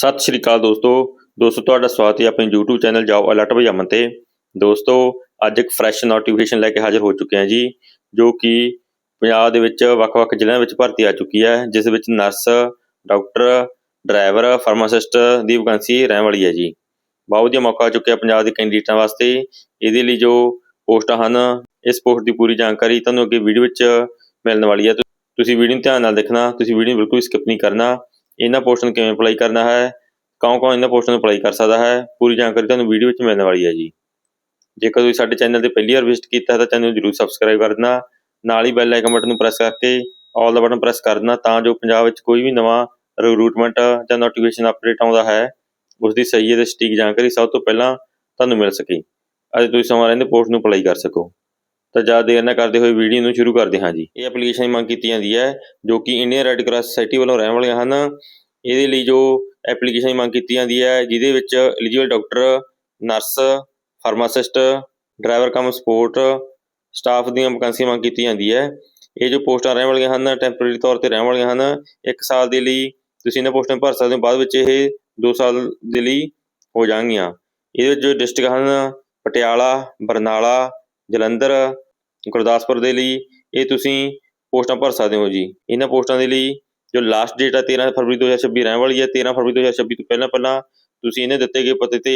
ਸਤਿ ਸ਼੍ਰੀ ਅਕਾਲ ਦੋਸਤੋ। ਦੋਸਤੋ, ਤੁਹਾਡਾ ਸਵਾਗਤ ਹੈ ਆਪਣੇ YouTube ਚੈਨਲ ਜੌਬ ਅਲਰਟ ਭਜਾਮਨ ਤੇ। ਦੋਸਤੋ, ਅੱਜ ਇੱਕ ਫਰੈਸ਼ ਨੋਟੀਫਿਕੇਸ਼ਨ ਲੈ ਕੇ ਹਾਜ਼ਰ ਹੋ ਚੁੱਕੇ ਹਾਂ ਜੀ, ਜੋ ਕਿ ਪੰਜਾਬ ਦੇ ਵਿੱਚ ਵੱਖ-ਵੱਖ ਜ਼ਿਲ੍ਹਿਆਂ ਵਿੱਚ ਭਰਤੀ ਆ ਚੁੱਕੀ ਹੈ, ਜਿਸ ਵਿੱਚ ਨਰਸ ਡਾਕਟਰ ਡਰਾਈਵਰ ਫਾਰਮਾਸਿਸਟ ਦੀ ਵੈਕੈਂਸੀ ਰਹਿਣ ਵਾਲੀ ਹੈ ਜੀ। ਬਹੁਤ ਵਧੀਆ ਮੌਕਾ ਆ ਚੁੱਕਿਆ ਪੰਜਾਬ ਦੇ ਕੈਂਡੀਡੇਟਾਂ ਵਾਸਤੇ। ਇਹਦੇ ਲਈ ਜੋ ਪੋਸਟਾਂ ਹਨ, ਇਸ ਪੋਸਟ ਦੀ ਪੂਰੀ ਜਾਣਕਾਰੀ ਤੁਹਾਨੂੰ ਅੱਗੇ ਵੀਡੀਓ ਵਿੱਚ ਮਿਲਣ ਵਾਲੀ ਹੈ। ਤੁ- ਤੁਸੀਂ ਵੀਡੀਓ ਨੂੰ ਧਿਆਨ ਨਾਲ ਦੇਖਣਾ, ਤੁਸੀਂ ਵੀਡੀਓ ਨੂੰ ਬਿਲਕੁਲ ਸਕਿਪ ਨਹੀਂ ਕਰਨਾ। ਇਹਨਾਂ ਪੋਸਟਾਂ ਨੂੰ ਕਿਵੇਂ ਅਪਲਾਈ ਕਰਨਾ ਹੈ, ਕੌਣ ਕੌਣ ਇਹਨਾਂ ਪੋਸਟਾਂ ਨੂੰ ਅਪਲਾਈ ਕਰ ਸਕਦਾ ਹੈ, ਪੂਰੀ ਜਾਣਕਾਰੀ ਤੁਹਾਨੂੰ ਵੀਡੀਓ ਵਿੱਚ ਮਿਲਣ ਵਾਲੀ ਹੈ ਜੀ। ਜੇਕਰ ਤੁਸੀਂ ਸਾਡੇ ਚੈਨਲ ਤੇ ਪਹਿਲੀ ਵਾਰ ਵਿਜ਼ਿਟ ਕੀਤਾ ਹੈ ਤਾਂ ਚੈਨਲ ਨੂੰ ਜਰੂਰ ਸਬਸਕ੍ਰਾਈਬ ਕਰ ਦੇਣਾ, ਨਾਲ ਹੀ ਬੈਲ ਆਈਕਨ ਬਟਨ ਨੂੰ ਪ੍ਰੈਸ ਕਰਕੇ ਆਲ ਦਾ ਬਟਨ ਪ੍ਰੈਸ ਕਰ ਦੇਣਾ ਤਾਂ ਜੋ ਪੰਜਾਬ ਵਿੱਚ ਕੋਈ ਵੀ ਨਵਾਂ ਰਿਕਰੂਟਮੈਂਟ ਜਾਂ ਨੋਟੀਫਿਕੇਸ਼ਨ ਅਪਡੇਟ ਆਉਂਦਾ ਹੈ ਉਸ ਦੀ ਸਹੀ ਅਤੇ ਸਟੀਕ ਜਾਣਕਾਰੀ ਸਭ ਤੋਂ ਪਹਿਲਾਂ ਤੁਹਾਨੂੰ ਮਿਲ ਸਕੇ। ਅਤੇ ਤੁਸੀਂ ਸਮਾਂ ਰਹਿੰਦੇ ਪੋਸਟ ਨੂੰ ਅਪਲਾਈ ਕਰ ਸਕੋ। ਤਾਂ ਜ਼ਿਆਦਾ ਦੇਰ ਨਾ ਕਰਦੇ ਹੋਏ ਵੀਡੀਓ ਨੂੰ ਸ਼ੁਰੂ ਕਰਦੇ ਹਾਂ ਜੀ। ਇਹ ਐਪਲੀਕੇਸ਼ਨ ਦੀ ਮੰਗ ਕੀਤੀ ਜਾਂਦੀ ਹੈ, ਜੋ ਕਿ ਇੰਡੀਅਨ ਰੈੱਡ ਕਰਾਸ ਸੁਸਾਇਟੀ ਵੱਲੋਂ ਰਹਿਣ ਵਾਲੀਆਂ ਹਨ। ਇਹਦੇ ਲਈ ਜੋ ਐਪਲੀਕੇਸ਼ਨ ਦੀ ਮੰਗ ਕੀਤੀ ਜਾਂਦੀ ਹੈ, ਜਿਹਦੇ ਵਿੱਚ eligible doctor nurse pharmacist driver cum support staff ਦੀਆਂ ਵੈਕੈਂਸੀਆਂ ਮੰਗ ਕੀਤੀ ਜਾਂਦੀ ਹੈ। ਇਹ ਜੋ ਪੋਸਟਾਂ ਰਹਿਣ ਵਾਲੀਆਂ ਹਨ ਟੈਂਪਰੇਰੀ ਤੌਰ ਤੇ ਰਹਿਣ ਵਾਲੀਆਂ ਹਨ, ਇੱਕ ਸਾਲ ਦੇ ਲਈ ਤੁਸੀਂ ਇਹਨਾਂ ਪੋਸਟਾਂ 'ਤੇ ਭਰ ਸਕਦੇ ਹੋ, ਬਾਅਦ ਵਿੱਚ ਇਹ 2 ਸਾਲ ਦੇ ਲਈ ਹੋ ਜਾਣਗੀਆਂ। ਇਹਦੇ ਜੋ ਡਿਸਟ੍ਰਿਕਟ ਹਨ, ਪਟਿਆਲਾ, ਬਰਨਾਲਾ ਜਲੰਧਰ, ਗੁਰਦਾਸਪੁਰ ਦੇ ਲਈ ਇਹ ਤੁਸੀਂ ਪੋਸਟਾਂ ਭਰ ਸਕਦੇ ਹੋ ਜੀ। ਇਹਨਾਂ ਪੋਸਟਾਂ ਦੇ ਲਈ ਜੋ ਲਾਸਟ ਡੇਟ ਹੈ 13 ਫਰਵਰੀ 2026 ਰਹਿਣ ਵਾਲੀ ਹੈ 13 ਫਰਵਰੀ 2026 ਤੋਂ ਪਹਿਲਾਂ ਪਹਿਲਾਂ ਤੁਸੀਂ ਇਹਨੇ ਦਿੱਤੇ ਗਏ ਪਤੇ ਤੇ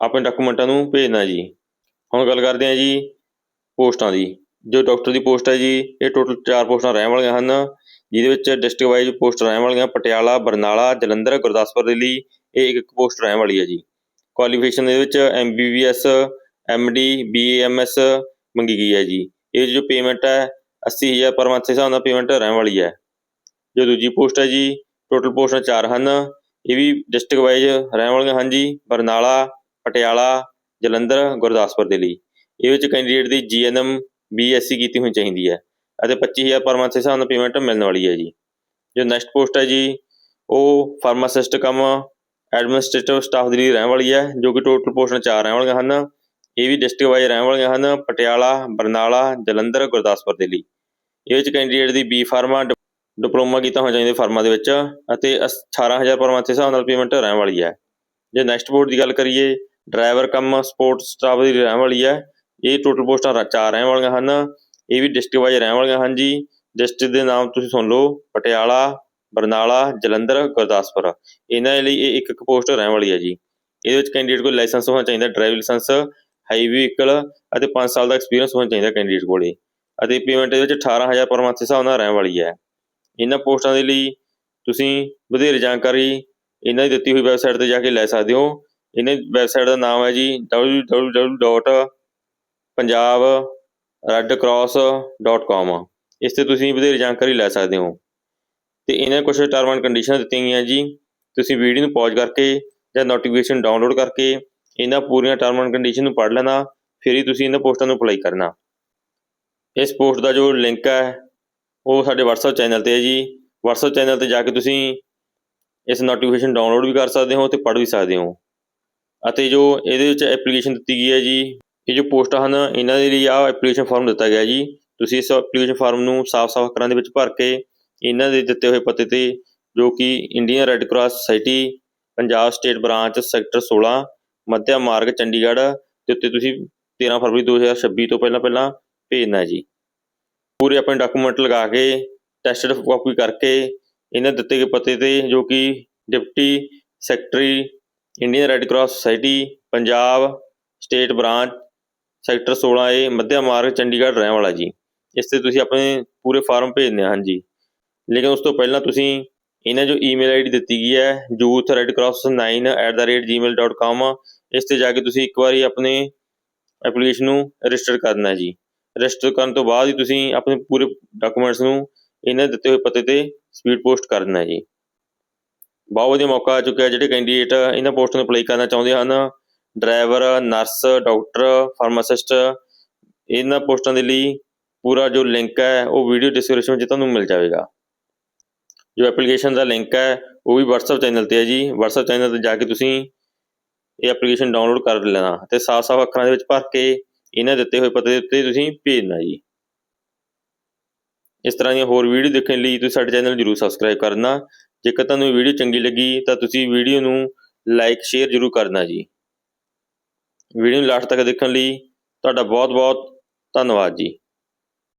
ਆਪਣੇ ਡਾਕੂਮੈਂਟਾਂ ਨੂੰ ਭੇਜਣਾ ਜੀ। ਹੁਣ ਗੱਲ ਕਰਦੇ ਹਾਂ ਜੀ ਪੋਸਟਾਂ ਦੀ। ਜੋ ਡਾਕਟਰ ਦੀ ਪੋਸਟ ਹੈ ਜੀ, ਇਹ ਟੋਟਲ 4 ਪੋਸਟਾਂ ਰਹਿਣ ਵਾਲੀਆਂ ਹਨ, ਜਿਹਦੇ ਵਿੱਚ ਡਿਸਟ੍ਰਿਕਟ ਵਾਈਜ਼ ਪੋਸਟ ਰਹਿਣ ਵਾਲੀਆਂ ਪਟਿਆਲਾ, ਬਰਨਾਲਾ, ਜਲੰਧਰ, ਗੁਰਦਾਸਪੁਰ ਦੇ ਲਈ ਇਹ ਇੱਕ ਇੱਕ ਪੋਸਟ ਰਹਿਣ ਵਾਲੀ ਹੈ ਜੀ। ਕੁਆਲੀਫਿਕੇਸ਼ਨ ਦੇ ਵਿੱਚ ਐਮਬੀਬੀਐਸ ਐਮਡੀ ਬੀਏਐਮਐਸ ਮੰਗੀ ਗਈ ਹੈ ਜੀ। ਇਹ ਜੋ ਪੇਮੈਂਟ ਹੈ 80000 ਪਰ ਮੰਥ ਦੇ ਹਿਸਾਬ ਨਾਲ ਪੇਮੈਂਟ ਰਹਿਣ ਵਾਲੀ ਹੈ। ਜੋ ਦੂਜੀ ਪੋਸਟ ਹੈ ਜੀ ਟੋਟਲ ਪੋਸਟਾਂ ਚਾਰ ਹਨ। ਇਹ ਵੀ ਡਿਸਟ੍ਰਿਕਟ ਵਾਈਜ਼ ਰਹਿਣ ਵਾਲੀਆਂ ਹਨ ਜੀ, ਬਰਨਾਲਾ, ਪਟਿਆਲਾ, ਜਲੰਧਰ, ਗੁਰਦਾਸਪੁਰ ਦੇ ਲਈ। ਇਹ ਵਿੱਚ ਕੈਂਡੀਡੇਟ ਦੀ ਜੀਐਨਐਮ ਬੀਐਸਸੀ ਕੀਤੀ ਹੋਣੀ ਚਾਹੀਦੀ ਹੈ ਅਤੇ 25000 ਪਰ ਮੰਥ ਦੇ ਹਿਸਾਬ ਨਾਲ ਪੇਮੈਂਟ ਮਿਲਣ ਵਾਲੀ ਹੈ ਜੀ। ਜੋ ਨੈਕਸਟ ਪੋਸਟ ਹੈ ਜੀ, ਉਹ ਫਾਰਮਾਸਿਸਟ ਕਮ ਐਡਮਿਨਿਸਟ੍ਰੇਟਿਵ ਸਟਾਫ ਦੇ ਲਈ ਰਹਿਣ ਵਾਲੀ ਹੈ, ਜੋ ਕਿ ਟੋਟਲ ਪੋਸਟਾਂ ਚਾਰ ਰਹਿਣ ਵਾਲੀਆਂ ਹਨ। ਇਹ ਵੀ ਡਿਸਟ੍ਰਿਕਟ ਵਾਈਜ਼ ਰਹਿਣ ਵਾਲੀਆਂ ਹਨ, ਪਟਿਆਲਾ, ਬਰਨਾਲਾ, ਜਲੰਧਰ, ਗੁਰਦਾਸਪੁਰ ਦੇ ਲਈ। ਇਹ ਵਿੱਚ ਕੈਂਡੀਡੇਟ ਦੀ ਬੀ ਫਾਰਮਾ ਡਿ- ਡਿਪਲੋਮਾ ਕੀਤਾ ਹੋਣਾ ਚਾਹੀਦਾ ਫਾਰਮਾ ਦੇ ਵਿੱਚ ਅਤੇ ਅਸ- 18000 ਪਰ ਮੰਥ ਦੇ ਹਿਸਾਬ ਨਾਲ ਪੇਮੈਂਟ ਰਹਿਣ ਵਾਲੀ ਹੈ। ਜੇ ਨੈਕਸਟ ਪੋਸਟ ਦੀ ਗੱਲ ਕਰੀਏ ਡਰਾਈਵਰ ਕੰਮ ਸਪੋਰਟ ਸਟਾਫ ਦੀ ਰਹਿਣ ਵਾਲੀ ਹੈ। ਇਹ ਟੋਟਲ ਪੋਸਟਾਂ ਰ- ਚਾਰ ਰਹਿਣ ਵਾਲੀਆਂ ਹਨ। ਇਹ ਵੀ ਡਿਸਟ੍ਰਿਕਟ ਵਾਈਜ਼ ਰਹਿਣ ਵਾਲੀਆਂ ਹਨ ਜੀ। ਡਿਸਟ੍ਰਿਕਟ ਦੇ ਨਾਮ ਤੁਸੀਂ ਸੁਣ ਲਓ, ਪਟਿਆਲਾ, ਬਰਨਾਲਾ, ਜਲੰਧਰ, ਗੁਰਦਾਸਪੁਰ। ਇਹਨਾਂ ਲਈ ਇਹ ਇੱਕ ਇੱਕ ਪੋਸਟ ਰਹਿਣ ਵਾਲੀ ਹੈ ਜੀ। ਇਹਦੇ ਵਿੱਚ ਕੈਂਡੀਡੇਟ ਕੋਲ ਲਾਇਸੈਂਸ ਹੋਣਾ ਚਾਹੀਦਾ ਡਰਾਈਵਿੰਗ ਲਾਇਸੈਂਸ ਹਾਈ ਵਹੀਕਲ ਅਤੇ 5 ਸਾਲ ਦਾ ਐਕਸਪੀਰੀਅੰਸ ਹੋਣਾ ਚਾਹੀਦਾ ਕੈਂਡੀਡੇਟ ਕੋਲੇ ਅਤੇ ਪੇਮੈਂਟ ਦੇ ਵਿੱਚ 18000 ਪਰ ਮੰਥ ਹਿਸਾਬ ਨਾਲ ਰਹਿਣ ਵਾਲੀ ਹੈ। ਇਹਨਾਂ ਪੋਸਟਾਂ ਦੇ ਲਈ ਤੁਸੀਂ ਵਧੇਰੇ ਜਾਣਕਾਰੀ ਇਹਨਾਂ ਦੀ ਦਿੱਤੀ ਹੋਈ ਵੈਬਸਾਈਟ ਤੇ ਜਾ ਕੇ ਲੈ ਸਕਦੇ ਹੋ। ਇਹਨਾਂ ਦੀ ਵੈਬਸਾਈਟ ਦਾ ਨਾਮ ਹੈ ਜੀ www.punjabredcross.com ਇਸ ਤੇ ਤੁਸੀਂ ਵਧੇਰੇ ਜਾਣਕਾਰੀ ਲੈ ਸਕਦੇ ਹੋ। ਤੇ ਇਹਨਾਂ ਕੁਝ ਟਰਮ ਐਂਡ ਕੰਡੀਸ਼ਨ ਦਿੱਤੀਆਂ ਗਈਆਂ ਜੀ। ਤੁਸੀਂ ਵੀਡੀਓ ਨੂੰ ਪੌਜ਼ ਕਰਕੇ ਜਾਂ ਨੋਟੀਫਿਕੇਸ਼ਨ ਡਾਊਨਲੋਡ ਕਰਕੇ ਇਹਨਾਂ ਪੂਰੀਆਂ ਟਰਮ ਐਂਡ ਕੰਡੀਸ਼ਨ ਨੂੰ ਪੜ੍ਹ ਲੈਣਾ, ਫਿਰ ਹੀ ਤੁਸੀਂ ਇਹਨਾਂ ਪੋਸਟਾਂ ਨੂੰ ਅਪਲਾਈ ਕਰਨਾ। ਇਸ ਪੋਸਟ ਦਾ ਜੋ ਲਿੰਕ ਹੈ, ਉਹ ਸਾਡੇ WhatsApp ਚੈਨਲ ਤੇ ਹੈ ਜੀ। WhatsApp ਚੈਨਲ ਤੇ ਜਾ ਕੇ ਤੁਸੀਂ ਇਸ ਨੋਟੀਫਿਕੇਸ਼ਨ ਡਾਊਨਲੋਡ ਵੀ ਕਰ ਸਕਦੇ ਹੋ ਤੇ ਪੜ੍ਹ ਵੀ ਸਕਦੇ ਹੋ। ਅਤੇ ਜੋ ਇਹਦੇ ਵਿੱਚ ਐਪਲੀਕੇਸ਼ਨ ਦਿੱਤੀ ਗਈ ਹੈ ਜੀ, ਇਹ ਜੋ ਪੋਸਟਾਂ ਹਨ, ਇਹਨਾਂ ਦੇ ਲਈ ਆਹ ਐਪਲੀਕੇਸ਼ਨ ਫਾਰਮ ਦਿੱਤਾ ਗਿਆ ਜੀ। ਤੁਸੀਂ ਇਸ ਐਪਲੀਕੇਸ਼ਨ ਫਾਰਮ ਨੂੰ ਸਾਫ਼-ਸਾਫ਼ ਅੱਖਰਾਂ ਦੇ ਵਿੱਚ ਭਰ ਕੇ ਇਹਨਾਂ ਦੇ ਦਿੱਤੇ ਹੋਏ ਪਤੇ ਤੇ ਜੋ ਕਿ Indian red cross society Punjab state branch sector 16 Madhya Marg Chandigarh ਦੇ ਉੱਤੇ ਤੁਸੀਂ 13 ਫਰਵਰੀ 2026 ਤੋਂ ਪਹਿਲਾਂ ਪਹਿਲਾਂ ਭੇਜਣਾ ਜੀ। ਪੂਰੇ ਆਪਣੇ ਡਾਕੂਮੈਂਟ ਲਗਾ ਕੇ ਟੈਸਟਡ ਕਾਪੀ ਕਰਕੇ, ਇਹਨਾਂ ਦਿੱਤੇ ਗਏ ਪਤੇ ਤੇ ਜੋ ਕਿ deputy secretary, Indian red cross society, Punjab state branch, sector 16A Madhya Marg Chandigarh ਰਹਿਣ ਵਾਲਾ ਜੀ। ਇਸ ਤੇ ਤੁਸੀਂ ਆਪਣੇ ਪੂਰੇ ਫਾਰਮ ਭੇਜਨੇ ਹਨ ਜੀ ਲੇਕਿਨ ਉਸ ਤੋਂ ਪਹਿਲਾਂ ਤੁਸੀਂ ਇਹਨਾਂ ਜੋ ਈਮੇਲ ਆਈਡੀ ਦਿੱਤੀ ਗਈ ਹੈ youthredcross9@gmail.com ਇਸ ਤੇ ਜਾ ਕੇ ਤੁਸੀਂ ਇੱਕ ਵਾਰੀ ਆਪਣੇ ਐਪਲੀਕੇਸ਼ਨ ਨੂੰ ਰਜਿਸਟਰ ਕਰਨਾ ਹੈ ਜੀ। ਰਜਿਸਟਰ ਕਰਨ ਤੋਂ ਬਾਅਦ ਹੀ ਤੁਸੀਂ ਆਪਣੇ ਪੂਰੇ ਡਾਕੂਮੈਂਟਸ ਨੂੰ ਇਹਨਾਂ ਦਿੱਤੇ ਹੋਏ ਪਤੇ ਤੇ ਸਪੀਡ ਪੋਸਟ ਕਰ ਦੇਣਾ ਜੀ। ਬਹੁਤ ਵਧੀਆ ਮੌਕਾ ਆ ਚੁੱਕਿਆ ਜਿਹੜੇ ਕੈਂਡੀਡੇਟ ਇਹਨਾਂ ਪੋਸਟਾਂ ਨੂੰ ਅਪਲਾਈ ਕਰਨਾ ਚਾਹੁੰਦੇ ਹਨ। ਡਰਾਈਵਰ ਨਰਸ ਡਾਕਟਰ ਫਾਰਮਾਸਿਸਟ ਇਹਨਾਂ ਪੋਸਟਾਂ ਦੇ ਲਈ ਪੂਰਾ ਜੋ ਲਿੰਕ ਹੈ, ਉਹ ਵੀਡੀਓ ਡਿਸਕ੍ਰਿਪਸ਼ਨ ਵਿੱਚ ਤੁਹਾਨੂੰ ਮਿਲ ਜਾਵੇਗਾ। ਜੋ ਐਪਲੀਕੇਸ਼ਨ ਦਾ ਲਿੰਕ ਹੈ, ਉਹ ਵੀ WhatsApp ਚੈਨਲ ਤੇ ਹੈ ਜੀ। WhatsApp ਚੈਨਲ ਤੇ ਜਾ ਕੇ ਤੁਸੀਂ ਇਹ ਐਪਲੀਕੇਸ਼ਨ ਡਾਊਨਲੋਡ ਕਰ ਲੈਣਾ ਤੇ ਸਾਫ਼-ਸਾਫ਼ ਅੱਖਰਾਂ ਦੇ ਵਿੱਚ ਭਰ ਕੇ ਇਹਨਾਂ ਦਿੱਤੇ ਹੋਏ ਪਤੇ ਦੇ ਉੱਤੇ ਤੁਸੀਂ ਭੇਜਣਾ ਜੀ। ਇਸ ਤਰ੍ਹਾਂ ਦੀਆਂ ਹੋਰ ਵੀਡੀਓ ਦੇਖਣ ਲਈ ਤੁਸੀਂ ਸਾਡੇ ਚੈਨਲ ਜਰੂਰ ਸਬਸਕ੍ਰਾਈਬ ਕਰਨਾ। ਜੇਕਰ ਤੁਹਾਨੂੰ ਇਹ ਵੀਡੀਓ ਚੰਗੀ ਲੱਗੀ ਤਾਂ ਤੁਸੀਂ ਵੀਡੀਓ ਨੂੰ ਲਾਈਕ ਸ਼ੇਅਰ ਜ਼ਰੂਰ ਕਰਨਾ ਜੀ। ਵੀਡੀਓ ਨੂੰ ਲਾਸਟ ਤੱਕ ਦੇਖਣ ਲਈ ਤੁਹਾਡਾ ਬਹੁਤ ਬਹੁਤ ਧੰਨਵਾਦ ਜੀ।